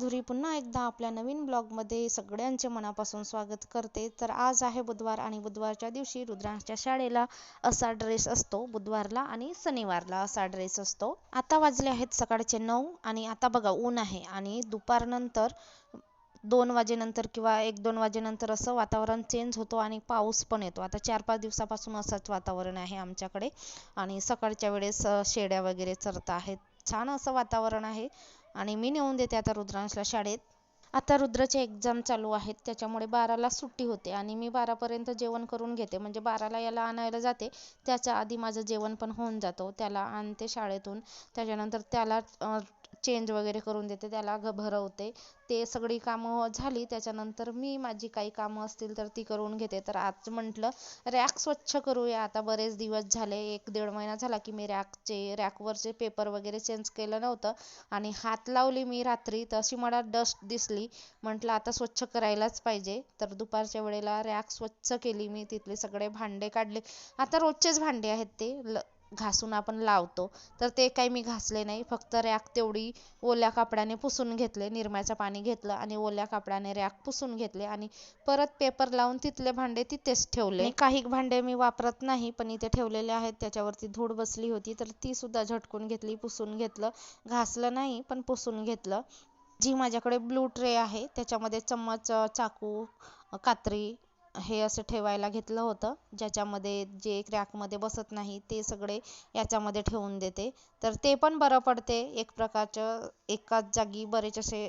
पुन्हा एकदा आपल्या नवीन ब्लॉगमध्ये सगळ्यांचे मनापासून स्वागत करते. तर आज आहे बुधवार आणि बुधवारच्या दिवशी रुद्रांच्या शाळेला असा ड्रेस असतो बुधवारला आणि शनिवारला असा ड्रेस असतो. आता वाजले आहेत सकाळचे नऊ आणि आता बघा ऊन आहे आणि दुपारनंतर दोन वाजेनंतर किंवा एक दोन वाजेनंतर असं वातावरण चेंज होतो आणि पाऊस पण येतो. आता चार पाच दिवसापासून असंच वातावरण आहे आमच्याकडे आणि सकाळच्या वेळेस शेड्या वगैरे चरत आहेत. छान असं वातावरण आहे. आणि मी नेऊन देते आता रुद्रांशला शाळेत. आता रुद्राचे एक्झाम चालू आहेत त्याच्यामुळे बाराला सुट्टी होते आणि मी बारापर्यंत जेवण करून घेते. म्हणजे बाराला याला आणायला जाते त्याच्या आधी माझं जेवण पण होऊन जातं. त्याला आणते शाळेतून. त्याच्यानंतर त्याला चेंज वगैरे करून देते त्याला घ भरवते. ते सगळी कामं झाली त्याच्यानंतर मी माझी काही कामं असतील तर ती करून घेते. तर आज म्हटलं रॅक स्वच्छ करूया. आता बरेच दिवस झाले एक दीड महिना झाला की मी रॅकचे रॅकवरचे पेपर वगैरे चेंज केलं नव्हतं. आणि हात लावली मी रात्री तशी मला डस्ट दिसली. म्हटलं आता स्वच्छ करायलाच पाहिजे. तर दुपारच्या वेळेला रॅक स्वच्छ केली मी. तिथले सगळे भांडे काढले. आता रोजचेच भांडे आहेत ते. ल घासून आपण लावतो. तर ते काही मी घासले नाही. फक्त रॅक तेवढी ओल्या कापडाने पुसून घेतले. निरम्याचं पाणी घेतलं आणि ओल्या कापडाने रॅक पुसून घेतले आणि परत पेपर लावून तिथले भांडे तिथेच ठेवले. काही भांडे मी वापरत नाही पण इथे ठेवलेले आहेत. त्याच्यावरती धूळ बसली होती तर ती सुद्धा झटकून घेतली पुसून घेतलं. घासलं नाही पण पुसून घेतलं. जी माझ्याकडे ब्लू ट्रे आहे त्याच्यामध्ये चम्मच चाकू कात्री हे असं ठेवायला घेतलं होतं ज्याच्यामध्ये जे रॅकमध्ये बसत नाही ते सगळे याच्यामध्ये ठेवून देते. तर ते पण बरं पडते एक प्रकारचं एकाच जागी बरेच असे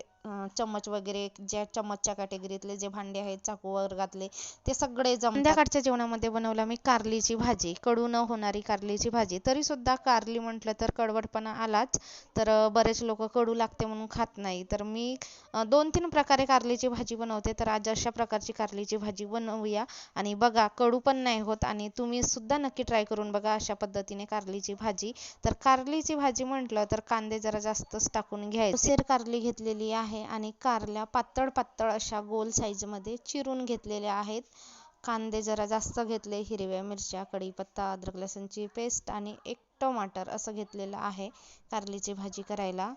चम्मच वगैरे ज्या चम्मचच्या कॅटेगरीतले जे भांडे आहेत चाकू वर्गातले ते सगळे संध्याकाळच्या जेवणामध्ये बनवला मी कारलीची भाजी. कडू न होणारी कारलीची भाजी. तरी सुद्धा कारली म्हटलं तर कडवटपणा आलाच. तर बरेच लोक कडू लागते म्हणून खात नाही. तर मी दोन तीन प्रकारे कारलीची भाजी बनवते. तर आज अशा प्रकारची कारलीची भाजी बनवूया. आणि बघा कडू पण नाही होत आणि तुम्ही सुद्धा नक्की ट्राय करून बघा अशा पद्धतीने कारलीची भाजी. तर कारलीची भाजी म्हटलं तर कांदे जरा जास्तच टाकून घ्यायचं. सेर कारली घेतलेली आहे आहे आणि कारल्या पातळ पातळ अशा गोल साईजमध्ये चिरून घेतलेल्या आहेत. कांदे जरा जास्त घेतले हिरव्या मिरच्या कढीपत्ता अद्रक लसूणची पेस्ट आणि एक टमाटर असं घेतलेलं आहे. कारलीची भाजी करायला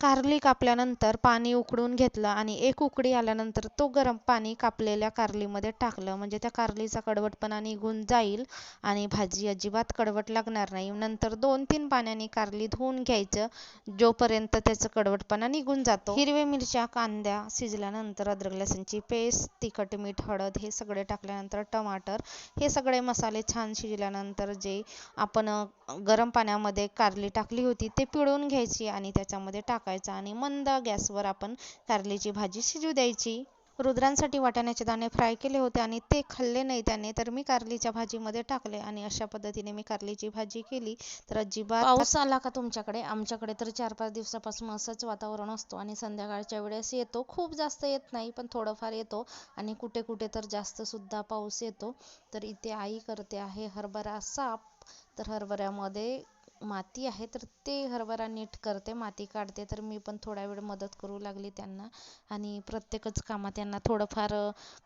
कारली कापल्यानंतर पाणी उकळून घेतलं आणि एक उकळी आल्यानंतर तो गरम पाणी कापलेल्या कारलीमध्ये टाकलं. म्हणजे त्या कारलीचा कडवटपणा निघून जाईल आणि भाजी अजिबात कडवट लागणार नाही. नंतर दोन तीन पाण्याने कारली धुवून घ्यायचं. जोपर्यंत त्याचं कडवटपणा निघून जातो. हिरव्या मिरच्या कांद्या शिजल्यानंतर अद्रक लसूणची पेस्ट तिखट मीठ हळद हे सगळे टाकल्यानंतर टमाटर हे सगळे मसाले छान शिजल्यानंतर जे आपण गरम पाण्यामध्ये कारली टाकली होती ते पिळून घ्यायची आणि त्याच्यामध्ये टाक टाकायचा आणि मंद गॅसवर आपण कारलीची भाजी शिजू द्यायची. रुद्रांसाठी वाटाण्याचे दाणे फ्राय केले होते आणि ते खाल्ले नाही त्याने तर मी कारलीच्या भाजीमध्ये टाकले आणि अशा पद्धतीने मी कारलीची भाजी केली तर अजिबात पाऊस आला का तुमच्याकडे? आमच्याकडे तर चार पाच दिवसापासून असंच वातावरण असतो आणि संध्याकाळच्या वेळेस येतो. खूप जास्त येत नाही पण थोडंफार येतो आणि कुठे कुठे तर जास्त सुद्धा पाऊस येतो. तर इथे आई करते आहे हरभरा साप. तर हरभऱ्यामध्ये माती आहे तर ते हरभरा नीट करते माती काढते तर मी पण थोडा वेळ मदत करू लागली त्यांना. आणि प्रत्येकच कामात त्यांना थोडंफार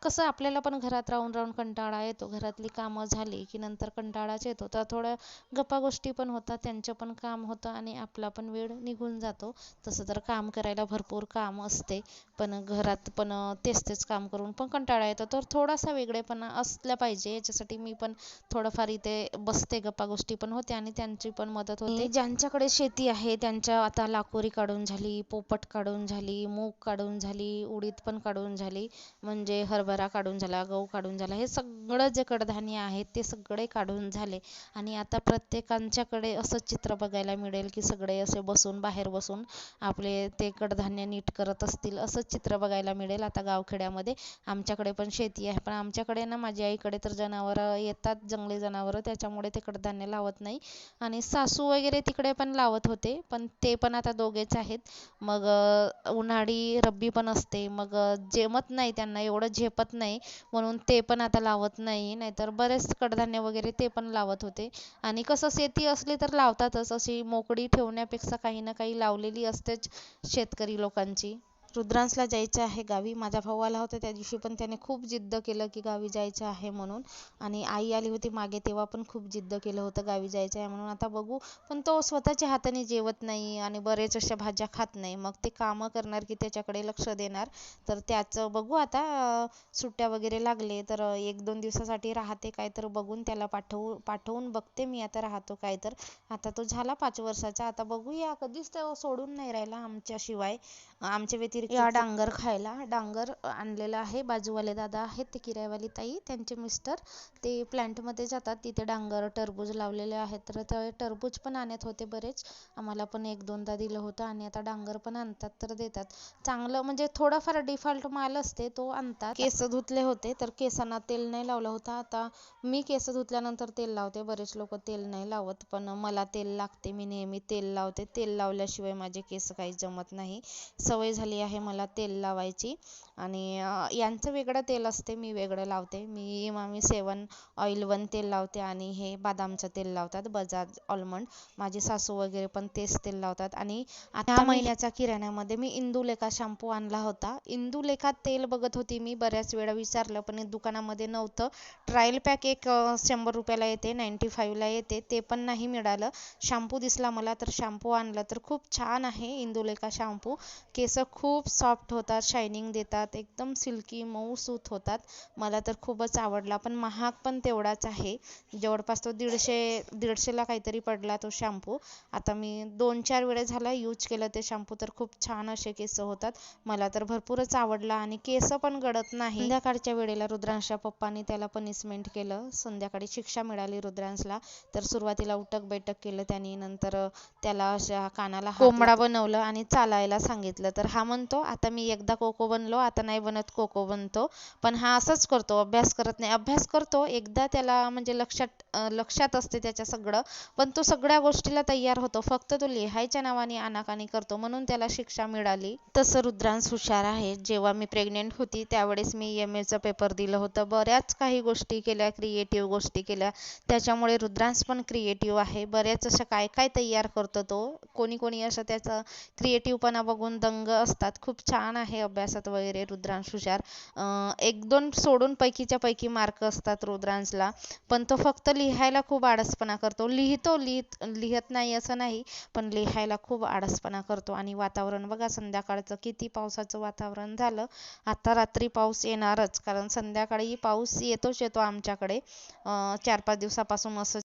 कसं आपल्याला पण घरात राहून राहून कंटाळा येतो. घरातली कामं झाली की नंतर कंटाळाच येतो. तर थोड्या गप्पा गोष्टी पण होतात त्यांचं पण काम होतं आणि आपला पण वेळ निघून जातो. तसं तर काम करायला भरपूर काम असते. पण घरात पण तेच तेच काम करून पण कंटाळा येतो. तर थोडासा वेगळेपणा असला पाहिजे. याच्यासाठी मी पण थोडंफार इथे बसते गप्पा गोष्टी पण होते आणि त्यांची पण मदत होते. ज्यांच्याकडे शेती आहे त्यांच्या आता लाकोरी काढून झाली पोपट काढून झाली मूग काढून झाली उडीद पण काढून झाली म्हणजे हरभरा काढून झाला गहू काढून झाला हे सगळं जे कडधान्य आहेत ते सगळे काढून झाले. आणि आता प्रत्येकांच्याकडे असं चित्र बघायला मिळेल की सगळे असे बसून बाहेर बसून आपले ते कडधान्य नीट करत असतील असंच चित्र बघायला मिळेल. आता गावखेड्यामध्ये आमच्याकडे पण शेती आहे. पण आमच्याकडे ना माझ्या आईकडे तर जनावरं येतात जंगली जनावरं. त्याच्यामुळे ते कडधान्य लावत नाही. आणि सासू वगैरे तिकडे पण लावत होते. पण ते पण आता दोघेच आहेत. मग उन्हाळी रब्बी पण असते. मग जमत नाही त्यांना एवढं झेपत नाही. म्हणून ते पण आता लावत नाही. नाहीतर बरेच कडधान्य वगैरे ते पण लावत होते. आणि कसं शेती असली तर लावतातच. अशी मोकळी ठेवण्यापेक्षा काही ना काही लावलेली असतेच शेतकरी लोकांची. रुद्रांसला जायचं आहे गावी. माझा भाऊ आला होता त्या दिवशी पण त्याने खूप जिद्द केलं की गावी जायचं आहे म्हणून. आणि आई आली होती मागे तेव्हा पण खूप जिद्द केलं होतं गावी जायचं आहे म्हणून. आता बघू. पण तो स्वतःच्या हाताने जेवत नाही आणि बरेच अशा भाज्या खात नाही. मग ते कामं करणार की त्याच्याकडे लक्ष देणार. तर त्याचं बघू आता सुट्ट्या वगैरे लागले तर एक दोन दिवसासाठी राहते काय तर बघून त्याला पाठवू पाठवून बघते मी. आता राहतो काय तर. आता तो झाला पाच वर्षाचा. आता बघूया. कधीच तो सोडून नाही राहिला आमच्याशिवाय. आमच्या व्यतिरिक्त या डांगर खायला. डांगर आणलेला आहे. बाजूवाले दादा आहेत ते किरायवाली ताई त्यांचे मिस्टर. ते प्लॅन्टमध्ये जातात. तिथे डांगर टरबूज लावलेले आहेत. तर ते टरबूज पण आणत होते बरेच. आम्हाला पण एक दोनदा दिलं होतं आणि आता डांगर पण आणतात तर देतात. चांगलं म्हणजे थोडाफार डिफॉल्ट माल असते तो आणतात. केस धुतले होते तर केसांना तेल नाही लावलं होतं. आता मी केस धुतल्यानंतर तेल लावते. बरेच लोक तेल नाही लावत पण मला तेल लागते. मी नेहमी तेल लावते. तेल लावल्याशिवाय माझे केस काही जमत नाही. सवय झाली आहे मला तेल लावायची. आणि यांचं वेगळं तेल असते मी वेगळं लावते. मी इमामी सेवन ऑइल वन तेल लावते आणि हे बदामचं तेल लावतात बजाज ऑलमंड माझी सासू वगैरे पण तेच तेल लावतात. आणि आता महिन्याचा किराण्यामध्ये मी इंदुलेखा शॅम्पू आणला होता. इंदुलेखा तेल बघत होती मी बऱ्याच वेळा विचारलं पण हे दुकानामध्ये नव्हतं. ट्रायल पॅक एक शंभर रुपयाला येते नाईंटी फाईव्हला येते ते पण नाही मिळालं. शॅम्पू दिसला मला तर शॅम्पू आणला तर खूप छान आहे इंदुलेखा शॅम्पू केस खूप सॉफ्ट होतात शायनिंग देतात एकदम सिल्की मऊ सूत होतात. मला तर खूपच आवडला पण महाग पण तेवढाच आहे. जवळपास तो दीडशे दीडशेला काहीतरी पडला तो शॅम्पू आता मी दोन चार वेळेस झाला यूज केलं ते शॅम्पू तर खूप छान असे केस होतात. मला तर भरपूरच आवडला आणि केस पण गळत नाही. संध्याकाळच्या वेळेला रुद्रांशच्या पप्पांनी त्याला पनिशमेंट केलं. संध्याकाळी शिक्षा मिळाली रुद्रांशला. तर सुरुवातीला उठक बैठक केलं त्यांनी. नंतर त्याला अशा कानाला कोंबडा बनवलं. आणि चालायला सांगितलं. तर हा म्हणतो आता मी एकदा कोको बनलो आता नाही बनत कोको बनतो. पण हा असंच करतो अभ्यास करत नाही. अभ्यास करतो एकदा त्याला म्हणजे लक्षात लक्षात असते त्याच्या सगळं. पण तो सगळ्या गोष्टीला तयार होतो. फक्त तो लिहायच्या नावाने आनाकानी करतो. म्हणून त्याला शिक्षा मिळाली. तसं रुद्रांश हुशार आहे. जेव्हा मी प्रेग्नेंट होती त्यावेळेस मी एम एचं पेपर दिलं होतं. बऱ्याच काही गोष्टी केल्या क्रिएटिव्ह गोष्टी केल्या. त्याच्यामुळे रुद्रांश पण क्रिएटिव्ह आहे. बऱ्याच अशा काय काय तयार करतो तो. कोणी कोणी असं त्याचा क्रिएटिव्हपणा बघून दंग असतात. खूप छान आहे अभ्यासात वगैरे रुद्रांश हुशार. एक दोन सोडून पैकीच्या पैकी मार्क असतात रुद्रांशला. पण तो फक्त लिहायला खूप आळसपणा करतो. लिहितो लिहित लिहत नाही असं नाही पण लिहायला खूप आळसपणा करतो. आणि वातावरण बघा संध्याकाळचं किती पावसाचं वातावरण झालं. आता रात्री पाऊस येणारच कारण संध्याकाळी पाऊस येतोच येतो आमच्याकडे. चार पाच दिवसापासून असं